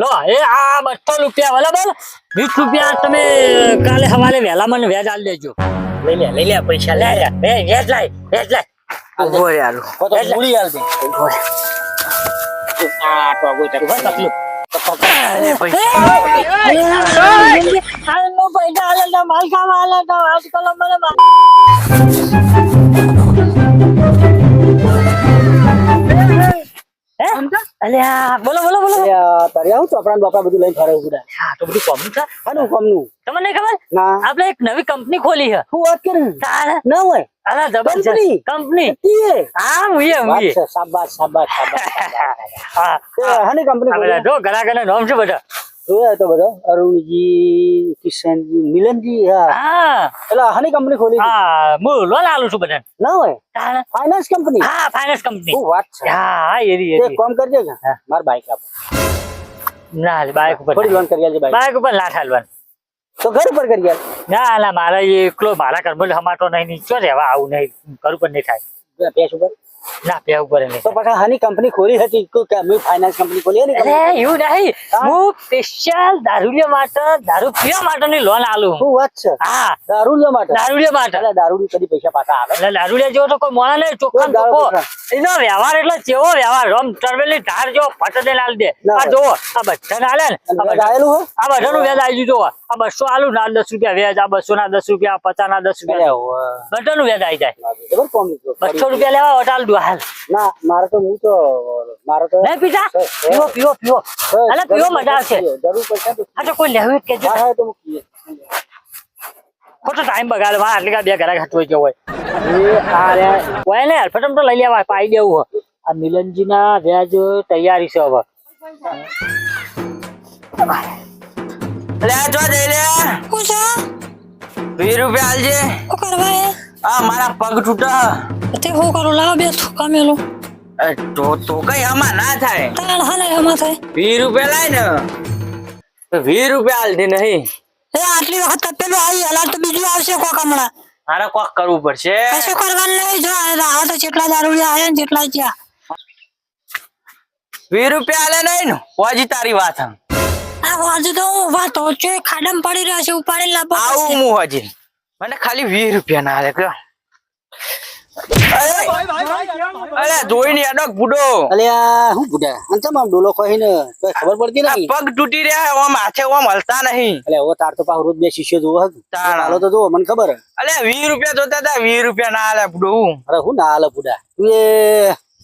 લો એ આ બસો રૂપિયા બરાબર વીસ રૂપિયા તમે કાલે સવારે વહેલા મને વ્યાજ આલી દેજો લઈ લે લઈ લે પૈસા લે લે બે વ્યાજ લાય વ્યાજ લાય ઊભો રે હાલો તો તો મૂડી આલ દે ઊભો આ તો કોઈ તકલીફ તકલીફ બોલો બોલો બોલો. આ તારે આવું ચોપડા બાપડા બધું લઈને ફરે ઉભું તો બધું કોમનું છે? આનું કામનું તમને ખબર? ના. આપણે એક નવી કંપની ખોલી છે. શું વાત કરે? તારે? ના હોય. અરે જબરજસ્ત. કંપની? તીએ હા મુએ વાત શાબાશ શાબાશ શાબાશ. હા એ કંપની જો ગ્રાહકોના નામ છે બધા. જોયા તો બધો? અરુણજી કિશનજી મિલનજી હા. એટલે હની કંપની ખોલી હા હું લોન આલું છું બધાને. ના હોય? ફાઇનાન્સ કંપની હા ફાઇનાન્સ કંપની શું વાત છે? હા હા એરી એરી કામ કરજે હા. માર બાઈક આપ. ના બાઈક ઉપર. થોડી લોન કરી આલજે બાઈક બાઈક ઉપર ના ઠાલવાનું તો ઘર ઉપર કરી આલ. ના ના મારા એકલો મારા કર્મ હમાતો નહીં નીચો રહેવા આવું નહીં? ઘર ઉપર નહીં થાય. પેશ ઉપર? ના પે ઉપર નહીં તો પછી હાની કંપની ખોલી હતી? કે અમે ફાઇનાન્સ કંપની ખોલી હતી? અરે એવું નહીં. હું? સ્પેશિયલ દારૂડિયા માટે દારૂ પીવા માટેની લોન આલું શું વાત છે? હા. દારૂડિયા માટે? દારૂડિયા માટે. એટલે દારૂડી કદી પૈસા પાછા આવે? એટલે દારૂડિયા જેવો તો કોઈ મોણા નહીં. ચોખ્ખા ચોખ્ખો. એનો વ્યવહાર એટલે કેવો વ્યવહાર? રમ ટરવેલી ધાર જો ફટ દે. લાલ દે આ જો આ બધા ને હો આ બધાનું વ્યાજ આવી જુઓ આ બસો આલુ ના દસ રૂપિયા વ્યાજ આ બસો ના દસ રૂપિયા આ પચાસ ના દસ રૂપિયા. બધાનું વેજ આવી જાય. બસો રૂપિયા લેવા વટાલ દો હાલ. ના મારે તો હું તો મારે તો નહીં પીતા હે, હે. પીવો પીવો પીવો. અલે પીવો મજા આવશે. જરૂર પૈસા તો તો કોઈ લેવું કે હા, હા, તો ખોટો ટાઈમ બગાડવા આટલી બે ઘરે ગયો હોય. એ આ રહ્યા, હોય ને ફટમ તો લઈ લેવા પાઈ દેવું આ મિલનજી ના વ્યાજ તૈયારી છે હવે. લે જો જઈ લે. હું છે? રૂપિયા આલજે. કરવા આ મારા પગ તૂટા. તે હું કરું? લાવ બે થૂકા મેલું તો તો કઈ આમાં ના થાય. તાણ હાલે થાય. વીસ રૂપિયા લાય ને. તો વીસ રૂપિયા આલજે નહીં. એ આટલી વખત પેલું આવી હલા તો બીજું આવશે કોક હમણાં. મારે કોક કરવું પડશે. કશું કરવાનું નહીં જો આ તો જેટલા દારૂડિયા આવ્યા ને જેટલા ગયા વીસ રૂપિયા આલે નહીં ને? હોજી તારી વાત હમ. આ હોજી તો હું વાત ઓછો ખાડમ પડી રહ્યો છે ઉપાડી લાવો આવું હું હોજી. મને ખાલી વીસ રૂપિયા ના આલે કયો? અરે જોઈ ને અડક બુડો અલ્યા હું બુડા આમ ડોલો ખોઈને કોઈ ખબર પડતી નહીં પગ તૂટી રહ્યા ઓમ હાથે ઓમ હલતા નહીં. એટલે તાર તો પાછું રોજ બે શિષ્યો જોવો હતું હાલો તો જોવો મને ખબર. અલે વીસ રૂપિયા જોતા હતા વીસ રૂપિયા ના આલે બુડો અરે હું ના હાલે બુડા તું એ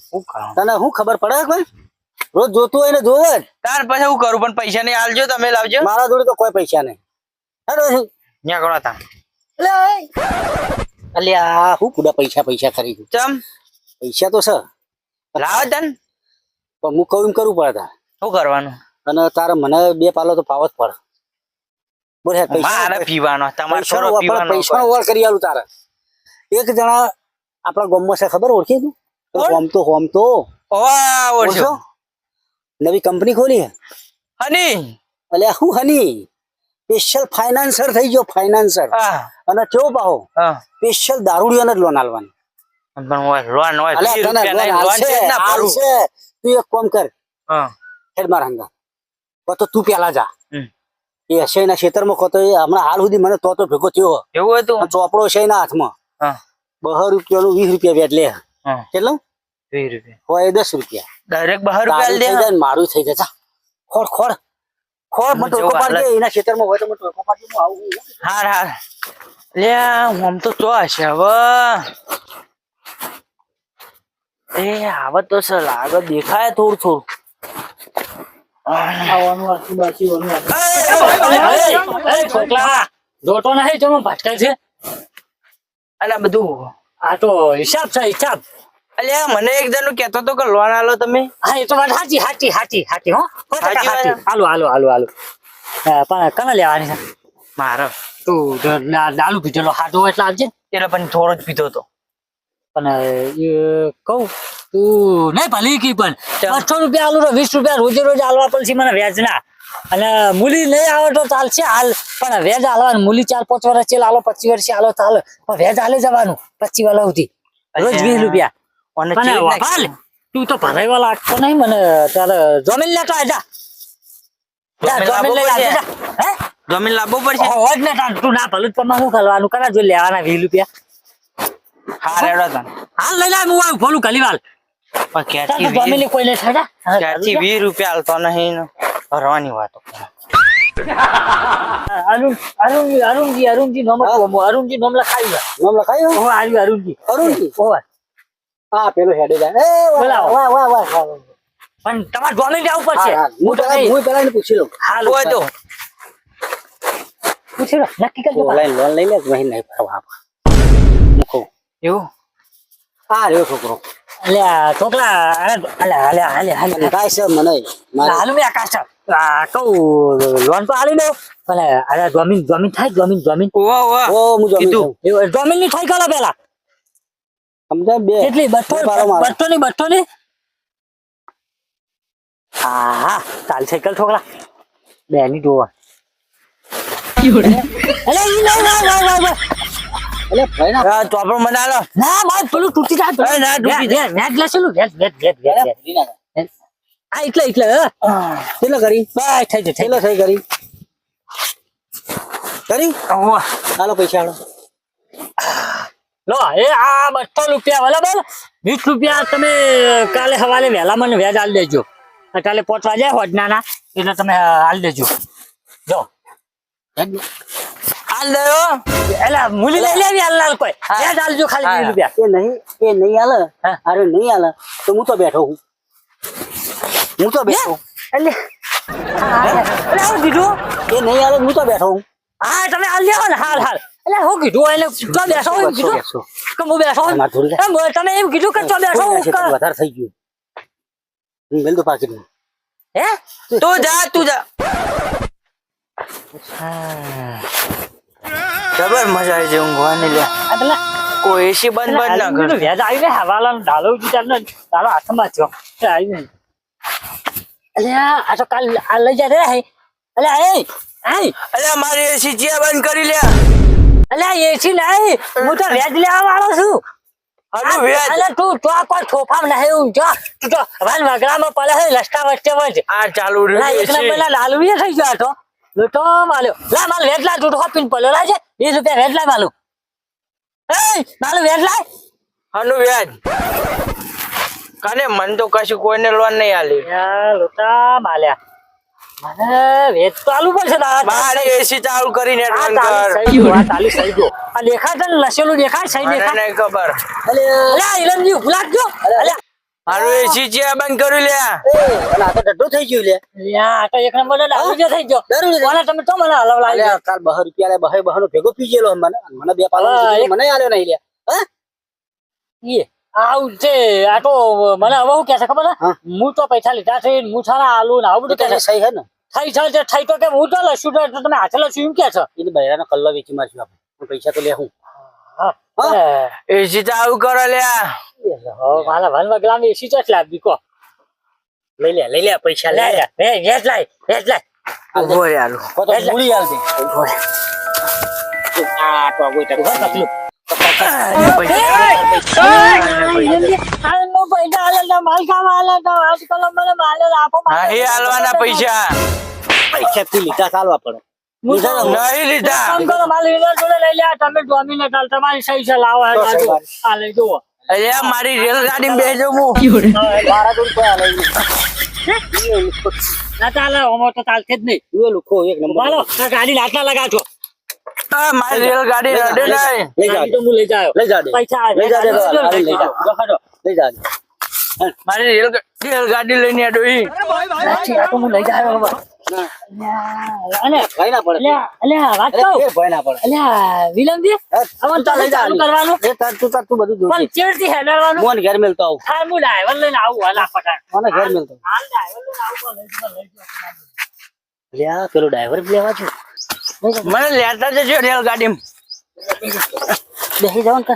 શું તને હું ખબર પડે કોઈ? રોજ જોતું હોય ને જોવે તાર પછી હું કરું પણ પૈસા નહીં આલજો તમે લાવજો. મારા જોડે તો કોઈ પૈસા નહીં. શું? ત્યાં કરો તા અલ્યા હું પૈસા પૈસા છું? ચમ? પૈસા તો છે. લાવો તન. પણ હું કહું કરવું પડે તારે? શું કરવાનું? અને તારે મને બે પાલો તો પાવ જ પડે. બોલ હેડ પૈસા પીવાનો તમારે થોડો પીવાનો પૈસાનો વાર કરી આલું તારે. એક જણા આપણા ગામમાં છે ખબર ઓળખી તું? હોમ તો હોમ તો. ઓળખો નવી કંપની ખોલી હે? હની. અલ્યા હું હની? સ્પેશિયલ ફાઇનાન્સર થઈ ગયો ફાઇનાન્સર અને કેવો પાહો? સ્પેશિયલ દારૂડિયાને જ લોન આલવાની. લોન હોય તું એક કામ કર. હા. હંગા તો તું પેલા જા. એ હશે એના ખેતરમાં ખોતો એ હમણાં હાલ સુધી મને તો તો ભેગો થયો. એવું હતું? ચોપડો છે એના હાથમાં. બહાર બહો રૂપિયાનું વીસ રૂપિયા વ્યાજ લે. કેટલું? વીસ રૂપિયા. હોય દસ રૂપિયા. ડાયરેક્ટ બહાર મારું થઈ જાય. જા. ખોડ ખોડ. ખોડ મને ટોકો પાડજે એના ખેતરમાં હોય તો મને ટોકો પાડજે હું આવું હાર હાર લે આમ તો ચો હશે હવે એ આવે તો સર લાગે દેખાય થોડું થોડું જોતો નહીં તમે ભટકે છે અને બધું આ તો હિસાબ છે હિસાબ અલ્યા મને એક જણ કેતો તો કે લોન આલો તમે. હા એ તો વાત સાચી સાચી સાચી સાચી હો. સાચી હાલો હાલો હાલો હાલો. પણ કને લેવાની છે? મારો. તું લાલુ પીધેલો હાથો એટલે આવજે એટલે પણ થોડો જ પીધો તો. પણ એ કહું તું નહીં ભલી કી પણ. ચાલ. બસો રૂપિયા આલુ તો વીસ રૂપિયા રોજે રોજ આલવા પડશે મને વ્યાજ ના. અને મૂલી નહીં આવે તો ચાલશે હાલ. પણ વ્યાજ આલવાનું મૂલી ચાર પાંચ વર્ષ છે આલો પચીસ વર્ષે આલો ચાલો હાલો. પણ વેજ આલે જવાનું પચીસ વાળા સુધી. રોજ વીસ રૂપિયા. અને. તું તો ભરાઈવા લાગતો નહીં મને તારે જમીન લેતો આજા જમીન લાવવું પડશે. જા. હે? જમીન લાવવું પડશે. હોજ ને તું ના ભલું તમારે શું કરવાનું કરા જો લેવાના વીસ રૂપિયા. હા રેડો તને. હાલ લઈ લે હું આવું ભલું તો જમીન કોઈ લે થતા ક્યાંથી વીસ રૂપિયા હાલતો નહીં ભરવાની વાતો અરુણ અરુણ અરુણજી અરુણજી નોમ અરુણજી નોમ લખાયું છે. લખાયું ઓહો આવ્યું અરુણજી. અરુણજી? ઓહો હા પેલો હેડે જાય. એ બોલાવો. વાહ વાહ વાહ. પણ તમારે જમીન જવું પડશે હા, હા. હું હું પેલા હું પેલા એને પૂછી લઉં. હાલ હોય તો પૂછી લો. નક્કી કરજો તું લોન લઈ લે તો અહીં નહીં ભરવા મૂકો એવું? આ રહ્યો છોકરો. અલ્યા છોકરા અલ્યા અલ્યા અલ્યા અલ્યા. છે મને હાલ મેં આકાશ આ કહું લોન તો આલી દો પણ અરે જમીન જમીન થાય જમીન જમીન. ઓ ઓ ઓ હું જમીન. જમીનની થાય કરો પેલા. સમજાય બે? કેટલી બસો. બસો ની બસો ની હા હા ચાલ સાયકલ છોકરા બે ની જોવા ચોપડો મને આલો. ના માર પેલું તૂટી જાય ના, તૂટી જાય. Match લેસેલું wait wait wait wait wait ભરી ના જાય. આ એટલે એટલે થેલો કરી? બાય થઈ જાય થેલો થઈ કરી? કરી? હાલો પૈસા હાલો લો એ આ બસો રૂપિયા બરાબર વીસ રૂપિયા તમે કાલે સવારે વહેલા મને વ્યાજ આલી દેજો. કાલે પોચ વાગ્યા હોજના ના એટલે તમે આલી દેજો. જો. દયો એલા મૂલી લઈ લેવી હાલ લાલ કોઈ. વ્યાજ આલજો ખાલી વીસ રૂપિયા. એ નહીં એ નહીં હા. અરે નહીં હાલે તો હું તો બેઠો હું. હું તો બેઠો એટલે હા, એટલે એ નહીં હાલે હું તો બેઠો હું. હા તમે હાલ લેવો ને. હાલ હાલ. એટલે હું કીધું એને ચો બેસો એમ કીધું. કે હું બેસો? એમ? તમે એમ કીધું કે ચો બેસો ના છે, વધારે થઈ ગયું. હું મેલ દો પાકીટમાં હે? તું જા તું જા. જબર મજા આવી જાય ઊંઘવાની લે. એટલે કોઈ એસી બંધ બંધ ના કર. વ્યાજ આવીને હવાલાનો ડાલો વિચારને ડાલો હાથમાં છો આવી ને અલે આ તો કાલ આ લઈ જા રે અલે એ અલ્યા મારી એસી ચિયા બંધ કરી લે. અલે એસી નહીં હું તો વેજ લેવા વાળો છું. હાલું તું તો કોઈ છોફામાં નહીં તું તો વાન વગડામાં પડે છે રસ્તા વચ્ચે વચ્ચે. આ ચાલુ ના થઈ ગયો આ તો માલ્યો. લા માલ વેજ લા તું હોપીને પડ્યો. લા છે વીસ રૂપિયા વેજ લા માલું. એ માલું વેજ લાય? હાનું વ્યાજ કાને મન તો કશું કોઈને લોન નહીં આલી. યાર લોટા માલ્યા. પડશે મારે એસી ચાલુ કરીને ગયો, આ દેખાય ને લસેલું દેખાય સહી દેખાય. નહીં ખબર. ઇલમજી મારું એસી બંધ કર્યું લે. આ તો ડડો થઈ ગયું લે. આ તો એક નંબર નો ગયો થઈ ગયો. દારૂ જે તમે તો મને હલાવ લાવી કાલ બહાર રૂપિયા લે બહાર બહારનો ભેગો પી ગયેલો. મને મને બે પાલો મને આલ્યો નહીં લે. હા? ઈ આવું છે. આ તો મને હવે શું કે છે ખબર છે? હા. હું તો પૈસા લીધા છે હું થાના આલુ ને આવું બધું કે તને છે. સહી હે ને? થઈ છે તે થઈ તો કે હું તો લસ્યું તો તમે હાથે લસ્યું એમ કે છે. એને બૈરાનો કલ્લો વેચી મારશું આપણે. પૈસા તો લે હું. એસી ચાલુ કરો લે હવે મારા વન વગલા માં એસી જ લાવી કો લઈ લે લઈ લે પૈસા લે લે. લે વેચ લાય વેચ લાય ઊભો રે તો એટલે- મૂડી આ તો કોઈ ટક ઊભા તકલું નહીં હાલવાના પૈસા. પૈસા થી લીધા ચાલવા પડે. લીધા તો નહીં લીધા. તમારી સહી છે લાવો. આ લઈ જુઓ. મારી રેલગાડી બેજો હું. મારા જોડે કોઈ ના ચાલે ઓમો તો ચાલશે જ નહીં. લુખો એક નંબર. ગાડી લાટલા લગાડજો. આ મારી રેલગાડી રડે નહીં. લઈ જા. તો હું લઈ જાયો લઈ જા દે પૈસા લઈ જા દે લઈ જા. લઈ જા દે. મારી રેલ રેલગાડી લઈને હેડો ઈ. આ તો હું લઈ જાયો હવે. પેલો ડ્રાઈવર લેવા છો. મને લેતા જજો રેલગાડી બેસી જાઓ ને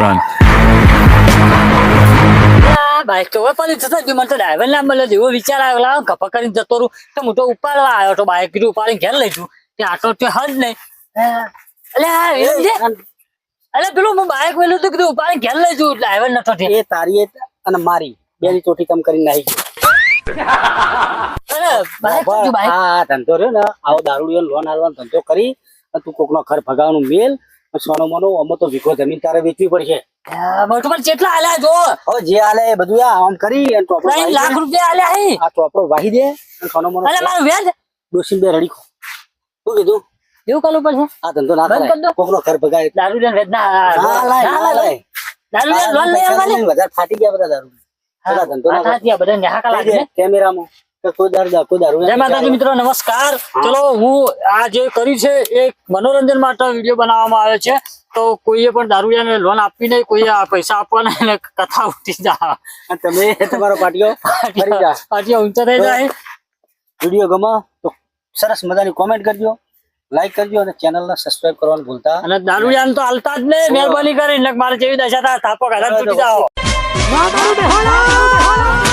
Run. બાઈક તો હવે પડી જતો જ મને તો ડ્રાઈવર ના મળે એવો વિચાર આવ્યો લાવ કપા કરીને જતો રહું. તો હું તો ઉપાડવા આવ્યો તો બાઈક કીધું ઉપાડીને ઘેર લઈ જઉં. કે આટો તો હજ નહીં. વિલમજી અલે પેલું હું બાઈક મેલું તો કીધું ઉપાડીને ઘેર લઈ જઉં. ડ્રાઈવર નતો એ તારી અને મારી. બેની ચોટી કામ કરીને નાહી ગયો બાઈક આ ધંધો રહ્યો ને આવો દારૂડિયો લોન હાલવાનો ધંધો કરી તું કોકનો ઘર ભગાવવાનું મેલ સોનો મોનો અમે તો વીઘો જમીન તારે વેચવી પડશે આ કેટલા આલ્યા જો હવે જે આલે એ બધું આમ કરી અને ટોપરો લાખ રૂપિયા આલ્યા હી આ ટોપરો વાહી દે અને સોનો મોનો મારું ડોસીને બે રડી ખો શું કીધું એવું પડશે આ ધંધો ના કરી કોકનો ઘર ભગાય દારૂ લઈને વેચ ના ના લાય ના લાય દારૂ લઈને લોન લઈ આવવાની વધારે ફાટી ગયા બધા દારૂ આ. કેમેરામાં મિત્રો નમસ્કાર. ચલો હું જે કર્યું છે એ મનોરંજન માટે વીડિયો બનાવવામાં આવે છે. તો કોઈએ પણ દારૂડિયાને લોન આપવી નહીં કોઈએ આ પૈસા આપવાના કથા ઉઠી જાય. તમે તમારો પાટિયો કરી જા ઊંચા થઈ જાય. વીડિયો ગમો તો સરસ મજાની કોમેન્ટ કરજો લાઈક કરજો અને ચેનલને સબસ્ક્રાઇબ કરવાનું ભૂલતા અને દારૂડિયાને તો હાલતા જ નહીં મહેરબાની કરીને નકર મારે જેવી દશા થાય થાપો ઘાટા તૂટી જાઓ. વાહ